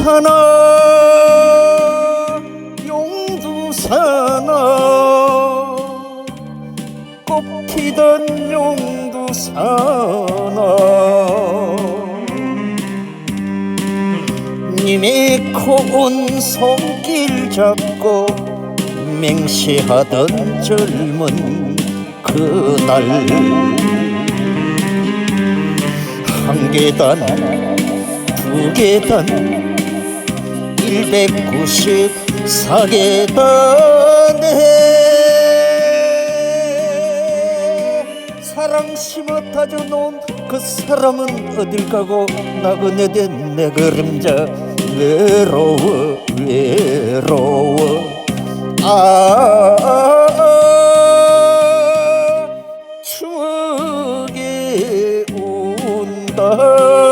용두산아 용두산아 꽃 피던 용두산아 님의 고운 손길 잡고 맹세하던 젊은 그날. 한 계단 두 계단 194계단에 사랑 심어 다져놓은 그 사람은 어딜 가고 나그네 된 내 그림자. 외로워 외로워. 아, 추억이 온다